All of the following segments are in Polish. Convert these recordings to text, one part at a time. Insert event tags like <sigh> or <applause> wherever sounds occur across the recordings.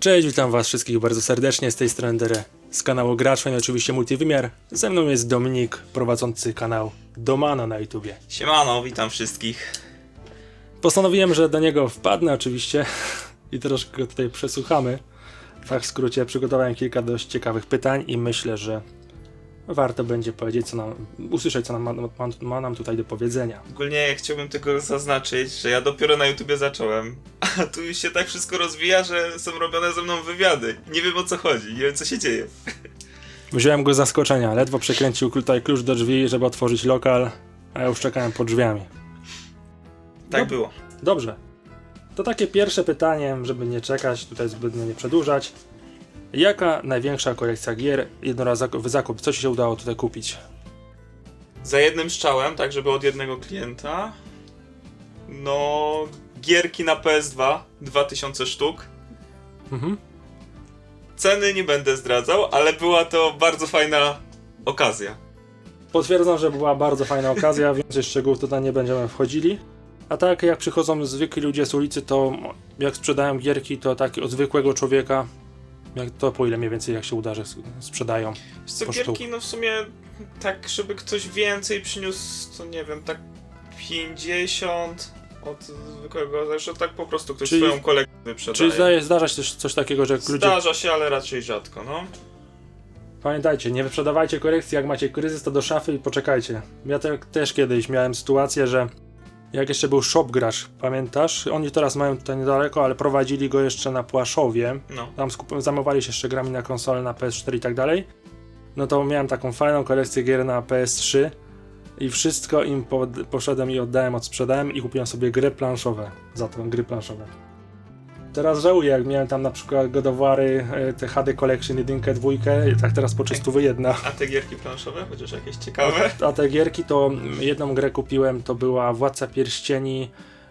Cześć, witam was wszystkich bardzo serdecznie z tej strony Dere z kanału Gracz, i oczywiście Multiwymiar. Ze mną jest Dominik, prowadzący kanał Domano na YouTubie. Siemano, witam wszystkich. Postanowiłem, że do niego wpadnę oczywiście i troszkę go tutaj przesłuchamy. Tak w skrócie przygotowałem kilka dość ciekawych pytań i myślę, że warto będzie powiedzieć, co nam, usłyszeć, co nam ma, ma, ma nam tutaj do powiedzenia. Ogólnie chciałbym tylko zaznaczyć, że ja dopiero na YouTubie zacząłem, a <laughs> tu już się tak wszystko rozwija, że są robione ze mną wywiady. Nie wiem o co chodzi, nie wiem co się dzieje. Wziąłem go z zaskoczenia, ledwo przekręcił tutaj klucz do drzwi, żeby otworzyć lokal, a ja już czekałem pod drzwiami. Tak było. Dobrze. To takie pierwsze pytanie, żeby nie czekać, tutaj zbytnio nie przedłużać. Jaka największa kolekcja gier jednorazowy zakup? Co ci się udało tutaj kupić? Za jednym strzałem, tak żeby od jednego klienta. No, gierki na PS2, 2000 sztuk. Mhm. Ceny nie będę zdradzał, ale była to bardzo fajna okazja. Potwierdzam, że była bardzo fajna okazja, <laughs> więcej szczegółów tutaj nie będziemy wchodzili. A tak jak przychodzą zwykli ludzie z ulicy, to jak sprzedają gierki, to tak od zwykłego człowieka, jak to po ile mniej więcej jak się uda, że sprzedają. Co, gierki, no w sumie tak, żeby ktoś więcej przyniósł, to nie wiem, tak 50 od zwykłego, zresztą tak po prostu ktoś Czyli- swoją kolekcję wyprzedaje. Czy zdaje, zdarza się też coś takiego, że jak ludzie... Zdarza się, ale raczej rzadko, no. Pamiętajcie, nie wyprzedawajcie kolekcji, jak macie kryzys, to do szafy i poczekajcie. Ja te, też kiedyś miałem sytuację, że jak jeszcze był Shop Gracz, pamiętasz? Oni teraz mają tutaj niedaleko, ale prowadzili go jeszcze na Płaszowie. No. Tam skup- zajmowali się jeszcze grami na konsolę, na PS4 i tak dalej. No to miałem taką fajną kolekcję gier na PS3 i wszystko im poszedłem i oddałem, odsprzedałem i kupiłem sobie gry planszowe za to, gry planszowe. Teraz żałuję, jak miałem tam na przykład godowary, te HD Collection 1, 2, tak teraz po jedna. A te gierki planszowe, chociaż jakieś ciekawe? A te gierki to jedną grę kupiłem, to była Władca Pierścieni,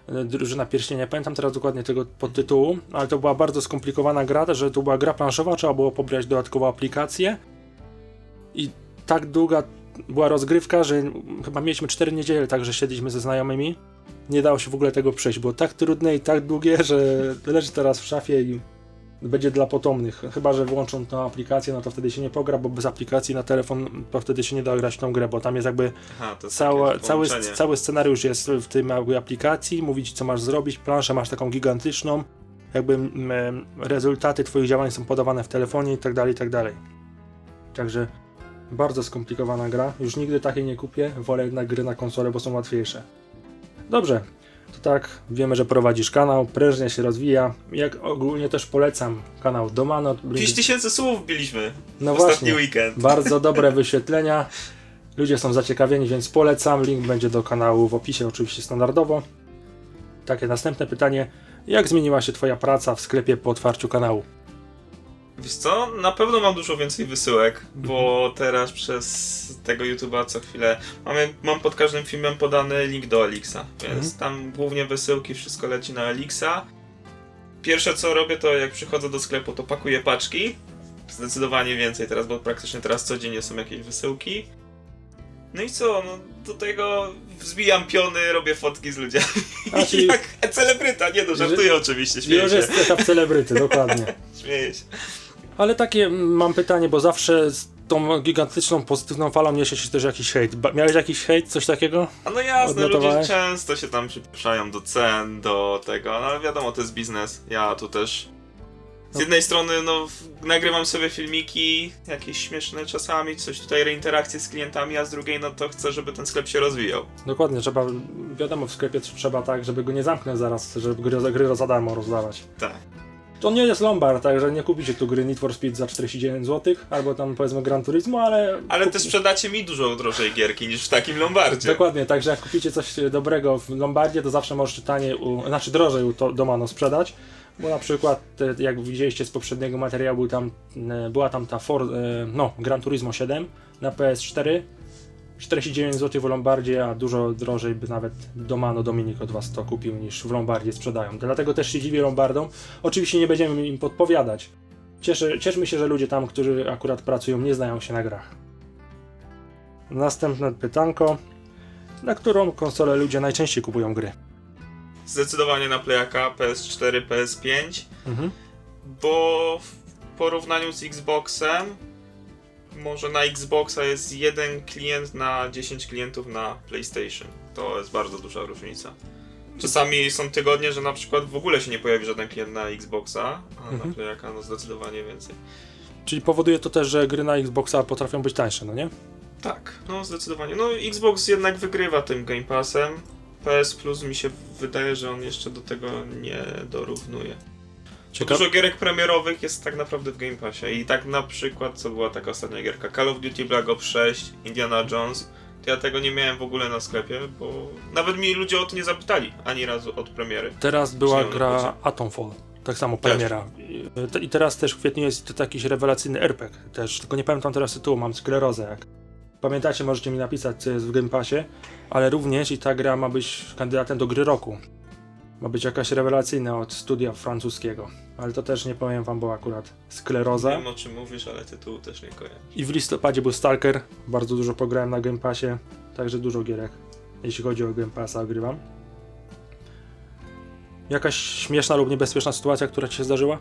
y, Drużyna Pierścienia, pamiętam teraz dokładnie tego podtytułu, ale to była bardzo skomplikowana gra, że to była gra planszowa, trzeba było pobrać dodatkową aplikację i tak długa była rozgrywka, że chyba mieliśmy 4 niedziele, także siedliśmy ze znajomymi. Nie dało się w ogóle tego przejść, było tak trudne i tak długie, że leży teraz w szafie i będzie dla potomnych. Chyba, że włączą tą aplikację, no to wtedy się nie pogra, bo bez aplikacji na telefon to wtedy się nie da grać w tą grę, bo tam jest jakby Aha, Cała, cały, cały scenariusz jest w tym jakby aplikacji, mówi ci co masz zrobić, planszę masz taką gigantyczną, jakby mm, rezultaty twoich działań są podawane w telefonie i tak dalej, i tak dalej. Także bardzo skomplikowana gra, już nigdy takiej nie kupię, wolę jednak gry na konsolę, bo są łatwiejsze. Dobrze, to tak, wiemy, że prowadzisz kanał, prężnie się rozwija, jak ogólnie też polecam kanał Domano. 5000 słów biliśmy No w ostatni właśnie. weekend. Bardzo dobre <laughs> wyświetlenia. Ludzie są zaciekawieni, więc polecam. Link będzie do kanału w opisie, oczywiście standardowo. Takie następne pytanie. Jak zmieniła się Twoja praca w sklepie po otwarciu kanału? Wiesz co, na pewno mam dużo więcej wysyłek, bo Mhm. teraz przez tego YouTube'a co chwilę mamy, mam pod każdym filmem podany link do Elixa, więc Mhm. tam głównie wysyłki, wszystko leci na Elixa. Pierwsze co robię to jak przychodzę do sklepu to pakuję paczki, zdecydowanie więcej teraz, bo praktycznie teraz codziennie są jakieś wysyłki. No i co, no do tego wzbijam piony, robię fotki z ludźmi. A, <laughs> czyli- Jak celebryta, nie no, żartuję oczywiście, śmieję Już jest etap celebryty, dokładnie. <laughs> Śmieję się. Ale takie mm, mam pytanie, bo zawsze z tą gigantyczną, pozytywną falą niesie się też jakiś hejt. Ba- Miałeś jakiś hejt, coś takiego? A no jasne, ludzie często się tam przypiszają do cen, do tego, no ale wiadomo, to jest biznes. Ja tu też. Z No. jednej strony, no, nagrywam sobie filmiki, jakieś śmieszne czasami, coś tutaj reinterakcje z klientami, a z drugiej, no to chcę, żeby ten sklep się rozwijał. Dokładnie, trzeba, wiadomo, w sklepie trzeba tak, żeby go nie zamknąć zaraz, żeby gry, gry za darmo rozdawać. Tak. To nie jest Lombard, także nie kupicie tu gry Need for Speed za 49 zł, albo tam powiedzmy Gran Turismo, ale... Ale kup- też sprzedacie mi dużo drożej gierki niż w takim Lombardzie. Dokładnie, także jak kupicie coś dobrego w Lombardzie, to zawsze możecie taniej, u, znaczy drożej u to, Domano sprzedać, bo na przykład, jak widzieliście z poprzedniego materiału, był tam, e, była tam ta For, e, no, Gran Turismo 7 na PS4, 49 zł w Lombardzie, a dużo drożej by nawet Domano Was to kupił niż w Lombardzie sprzedają. Dlatego też się dziwię Lombardom. Oczywiście nie będziemy im podpowiadać. Cieszę, cieszmy się, że ludzie tam, którzy akurat pracują, nie znają się na grach. Następne pytanko. Na którą konsolę ludzie najczęściej kupują gry? Zdecydowanie na Playaka, PS4, PS5. Mhm. bo w porównaniu z Xboxem, może na Xboxa jest jeden klient na 10 klientów na PlayStation. To jest bardzo duża różnica. Czasami są tygodnie, że na przykład w ogóle się nie pojawi żaden klient na Xboxa, a Mhm. na Playaka no zdecydowanie więcej. Czyli powoduje to też, że gry na Xboxa potrafią być tańsze, no nie? Tak, no zdecydowanie. No Xbox jednak wygrywa tym Game Passem. PS Plus mi się wydaje, że on jeszcze do tego nie dorównuje. Dużo gierek premierowych jest tak naprawdę w Game Passie i tak na przykład, co była taka ostatnia gierka, Call of Duty Black Ops 6, Indiana Jones, to ja tego nie miałem w ogóle na sklepie, bo nawet mi ludzie o to nie zapytali ani razu od premiery. Teraz była gra. Atomfall. Tak samo premiera. I teraz też w kwietniu jest to jakiś rewelacyjny RPG też, tylko nie pamiętam teraz tytułu, mam sklerozę jak. Pamiętacie, możecie mi napisać, co jest w Game Passie, ale również i ta gra ma być kandydatem do gry roku. Ma być jakaś rewelacyjna od studia francuskiego, ale to też nie powiem wam, bo akurat skleroza. Wiem o czym mówisz, ale tytułu też nie kojarzę. I w listopadzie był Stalker, bardzo dużo pograłem na Game Passie, także dużo gierek, jeśli chodzi o Game Passa, ogrywam. Jakaś śmieszna lub niebezpieczna sytuacja, która ci się zdarzyła?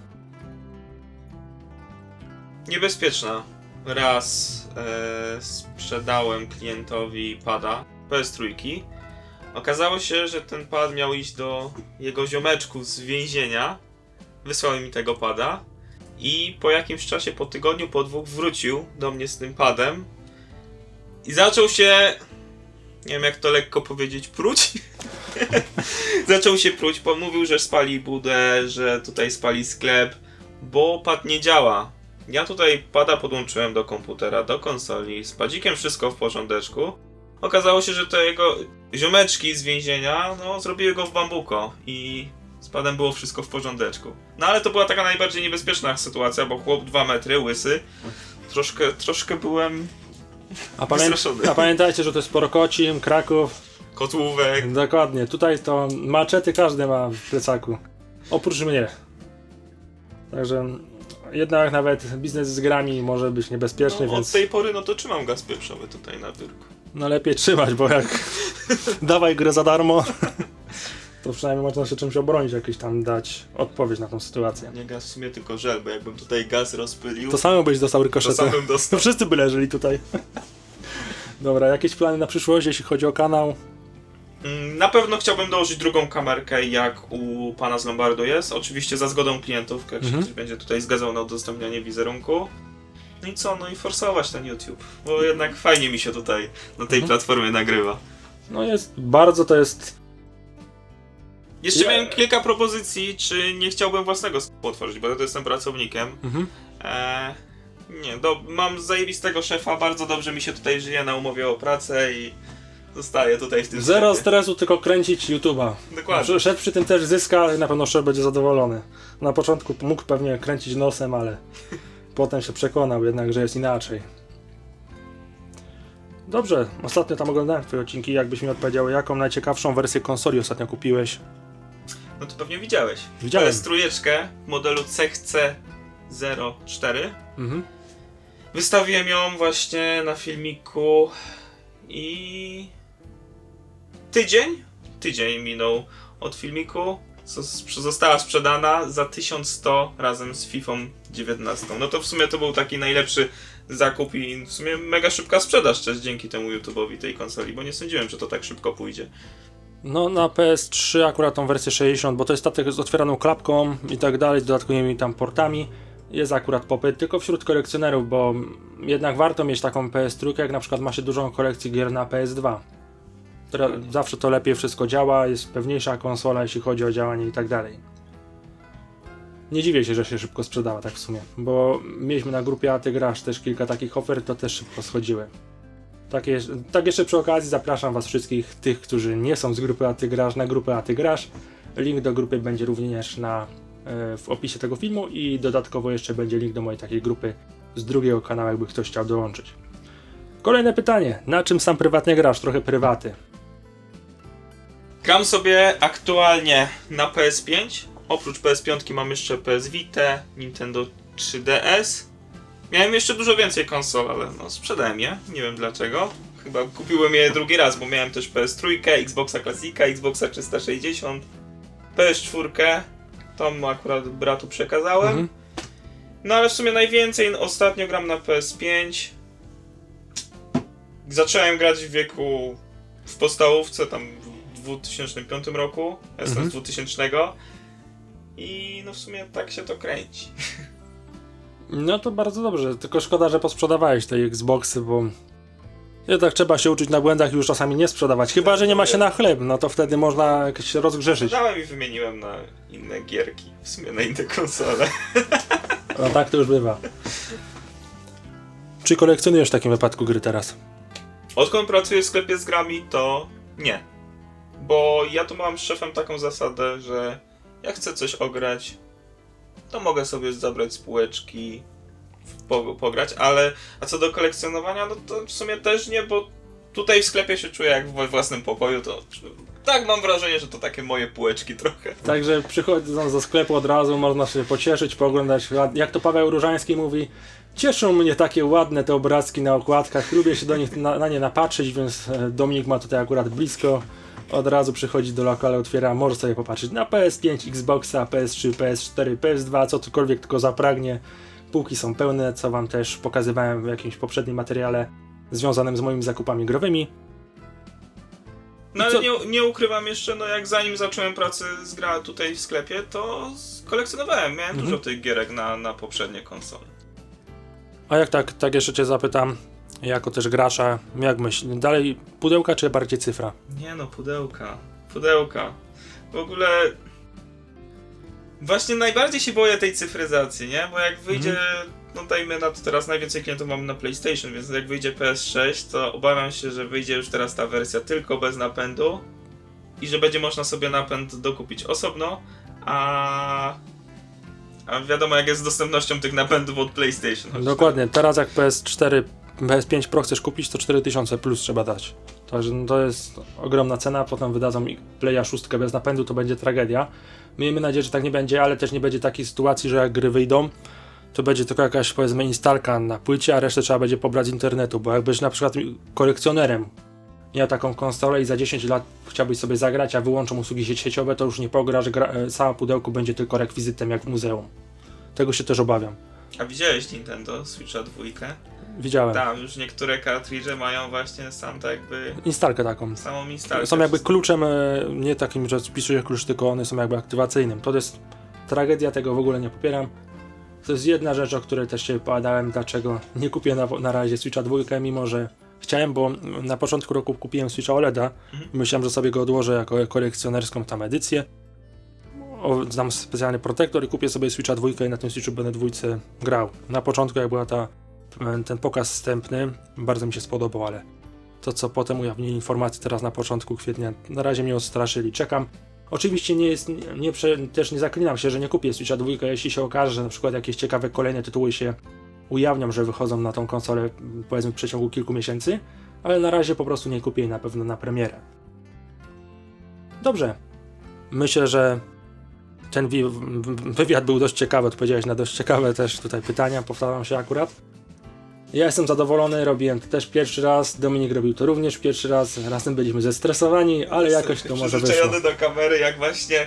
Niebezpieczna. Raz e, sprzedałem klientowi pada PS3. Okazało się, że ten pad miał iść do jego ziomeczków z więzienia. Wysłał mi tego pada. I po jakimś czasie, po tygodniu, po dwóch, wrócił do mnie z tym padem. I zaczął się. Nie wiem jak to lekko powiedzieć, pruć. <laughs> zaczął się pruć, bo mówił, że spali budę, że tutaj spali sklep, bo pad nie działa. Ja tutaj pada podłączyłem do komputera, do konsoli, z padzikiem wszystko w porządeczku. Okazało się, że to jego ziomeczki z więzienia, no, zrobiły go w bambuko i z padem było wszystko w porządeczku. No ale to była taka najbardziej niebezpieczna sytuacja, bo chłop 2 metry, łysy. Troszkę, troszkę byłem A, pamię a pamiętajcie, że to jest Porokocim, Kraków. kotłówek. Dokładnie, tutaj to maczety każdy ma w plecaku. Oprócz mnie. Także jednak nawet biznes z grami może być niebezpieczny, No, od więc tej pory no to trzymam gaz pieprzowy tutaj na biurku. no lepiej trzymać, bo jak <laughs> dawaj grę za darmo, <laughs> to przynajmniej można się czymś obronić, jakieś tam dać odpowiedź na tą sytuację. Nie gaz w sumie tylko żel, bo jakbym tutaj gaz rozpylił, To samo byś dostał to rykoszetę. sam To <laughs> dostał. wszyscy by leżeli tutaj. Dobra, jakieś plany na przyszłość, jeśli chodzi o kanał? Mm, Na pewno chciałbym dołożyć drugą kamerkę, jak u pana z Lombardu jest. Oczywiście za zgodą klientów, jak Mhm. się ktoś będzie tutaj zgadzał na udostępnianie wizerunku. No i co, no i forsować ten YouTube, bo jednak fajnie mi się tutaj na tej Mhm. platformie nagrywa. No jest, bardzo to jest... Jeszcze Ja- miałem kilka propozycji, czy nie chciałbym własnego sklepu otworzyć, bo ja to jestem pracownikiem. Mhm. Eee, nie, do, mam zajebistego szefa, bardzo dobrze mi się tutaj żyje na umowie o pracę i zostaję tutaj w tym Zero sklepie. stresu, tylko kręcić YouTube'a. Dokładnie. Szef przy tym też zyska, na pewno szef będzie zadowolony. Na początku mógł pewnie kręcić nosem, ale <laughs> potem się przekonał jednak, że jest inaczej. Dobrze, ostatnio tam oglądałem twoje odcinki, jakbyś mi odpowiedział, jaką najciekawszą wersję konsoli ostatnio kupiłeś? No to pewnie widziałeś. Widziałem. PS trójeczkę w modelu CHC04. Mhm. Wystawiłem ją właśnie na filmiku i tydzień, tydzień minął od filmiku. Zos- Została sprzedana za 1100 razem z FIFA 19. No to w sumie to był taki najlepszy zakup i w sumie mega szybka sprzedaż też dzięki temu YouTube'owi tej konsoli, bo nie sądziłem, że to tak szybko pójdzie. No na PS3 akurat tą wersję 60, bo to jest statek z otwieraną klapką i tak dalej, z dodatkowymi tam portami. Jest akurat popyt, tylko wśród kolekcjonerów, bo jednak warto mieć taką PS3, jak na przykład ma się dużą kolekcję gier na PS2. Zawsze to lepiej wszystko działa, jest pewniejsza konsola, jeśli chodzi o działanie i tak dalej. Nie dziwię się, że się szybko sprzedała tak w sumie, bo mieliśmy na grupie Atygraż też kilka takich ofert, to też szybko schodziły. Tak, tak jeszcze przy okazji zapraszam Was wszystkich, tych, którzy nie są z grupy Atygraż, na grupę Atygraż. Link do grupy będzie również na, e, w opisie tego filmu i dodatkowo jeszcze będzie link do mojej takiej grupy z drugiego kanału, jakby ktoś chciał dołączyć. Kolejne pytanie. Na czym sam prywatnie grasz? Trochę prywaty. Gram sobie aktualnie na PS5. Oprócz PS5 mam jeszcze PS Vita, Nintendo 3DS. Miałem jeszcze dużo więcej konsol, ale no sprzedałem je. Nie wiem dlaczego. Chyba kupiłem je drugi raz, bo miałem też PS3, Xboxa Classica, Xboxa 360, PS4 Tam akurat bratu przekazałem. Mhm. No ale w sumie najwięcej ostatnio gram na PS5. Zacząłem grać w wieku w podstałówce, tam 2005 roku. Mhm. z 2000. I no w sumie tak się to kręci. No to bardzo dobrze, tylko szkoda, że posprzedawałeś te Xboxy, bo jednak trzeba się uczyć na błędach i już czasami nie sprzedawać. Chyba, że nie ma się na chleb, no to wtedy można jakieś rozgrzeszyć. Dałem i wymieniłem na inne gierki, w sumie na inne konsole. No tak to już bywa. Czy kolekcjonujesz w takim wypadku gry teraz? Odkąd pracuję w sklepie z grami, to nie. Bo ja tu mam z szefem taką zasadę, że jak chcę coś ograć, to mogę sobie zabrać spółeczki, po, pograć, ale a co do kolekcjonowania, no to w sumie też nie, bo tutaj w sklepie się czuję jak we własnym pokoju, to tak mam wrażenie, że to takie moje półeczki trochę. Także przychodząc do sklepu od razu można się pocieszyć, pooglądać, jak to Paweł Różański mówi, cieszą mnie takie ładne te obrazki na okładkach, lubię się do nich na, na nie napatrzeć, więc e, Dominik ma tutaj akurat blisko, od razu przychodzi do lokalu, otwiera, może sobie popatrzeć na PS5, Xboxa, PS3, PS4, PS2, co cokolwiek tylko zapragnie. Półki są pełne, co wam też pokazywałem w jakimś poprzednim materiale związanym z moimi zakupami growymi. No ale nie, nie ukrywam jeszcze, no jak zanim zacząłem pracę z gra tutaj w sklepie, to kolekcjonowałem, miałem Mhm. dużo tych gierek na, na poprzednie konsole. A jak tak, tak jeszcze cię zapytam, jako też gracza, jak myślisz, dalej pudełka czy bardziej cyfra? Nie no, pudełka. Pudełka. W ogóle. Właśnie najbardziej się boję tej cyfryzacji, nie? Bo jak wyjdzie. No dajmy na to teraz najwięcej klientów mamy na PlayStation, więc jak wyjdzie PS6, to obawiam się, że wyjdzie już teraz ta wersja tylko bez napędu i że będzie można sobie napęd dokupić osobno, a. A wiadomo jak jest z dostępnością tych napędów od PlayStation. Dokładnie, teraz jak PS4, PS5 Pro chcesz kupić, to 4000 plus trzeba dać. Także no to jest ogromna cena, potem wydadzą Playa 6 bez napędu, to będzie tragedia. Miejmy nadzieję, że tak nie będzie, ale też nie będzie takiej sytuacji, że jak gry wyjdą, to będzie tylko jakaś powiedzmy instalka na płycie, a resztę trzeba będzie pobrać z internetu, bo jakbyś na przykład kolekcjonerem miał taką konsolę i za 10 lat chciałbyś sobie zagrać, a wyłączą usługi sieciowe, to już nie pograsz, gra, e, sama pudełko będzie tylko rekwizytem jak w muzeum. Tego się też obawiam. A widziałeś Nintendo Switcha 2? Widziałem. Tam już niektóre kartridże mają właśnie sam tak jakby Instalkę taką. samą instalkę. Są jakby kluczem, e, nie takim, że wpisujesz klucz, tylko one są jakby aktywacyjnym. To jest tragedia, tego w ogóle nie popieram. To jest jedna rzecz, o której też się wypowiadałem, dlaczego nie kupię na, na razie Switcha 2, mimo że chciałem, bo na początku roku kupiłem Switcha OLEDa. Mhm. Myślałem, że sobie go odłożę jako kolekcjonerską tam edycję. O, dam specjalny protektor i kupię sobie Switcha 2 i na tym Switchu będę dwójce grał. Na początku jak była ta, ten pokaz wstępny, bardzo mi się spodobał, ale to co potem ujawnili informacje teraz na początku kwietnia, na razie mnie odstraszyli, czekam. Oczywiście nie jest, nie, też nie zaklinam się, że nie kupię Switcha 2, jeśli się okaże, że na przykład jakieś ciekawe kolejne tytuły się ujawnią, że wychodzą na tą konsolę powiedzmy w przeciągu kilku miesięcy, ale na razie po prostu nie kupię jej na pewno na premierę. Dobrze. Myślę, że ten wywiad był dość ciekawy, odpowiedziałeś na dość ciekawe też tutaj pytania, powtarzam się akurat. Ja jestem zadowolony, robiłem to też pierwszy raz, Dominik robił to również pierwszy raz, razem byliśmy zestresowani, ale jakoś to może wyszło. Do kamery, jak właśnie.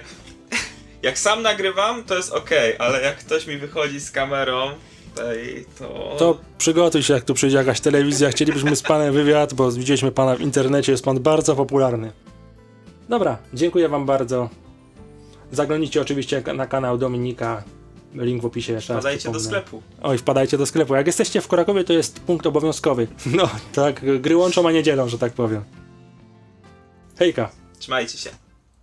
Jak sam nagrywam, to jest ok, ale jak ktoś mi wychodzi z kamerą, tej, to. To przygotuj się, jak tu przyjdzie jakaś telewizja, chcielibyśmy z panem wywiad, bo widzieliśmy pana w internecie, jest pan bardzo popularny. Dobra, dziękuję wam bardzo. Zaglądnijcie oczywiście na kanał Dominika, link w opisie Podajcie do sklepu. Oj, wpadajcie do sklepu. Jak jesteście w Krakowie, to jest punkt obowiązkowy. <laughs> No, tak, gry łączą, a nie dzielą, że tak powiem. Hejka. Trzymajcie się.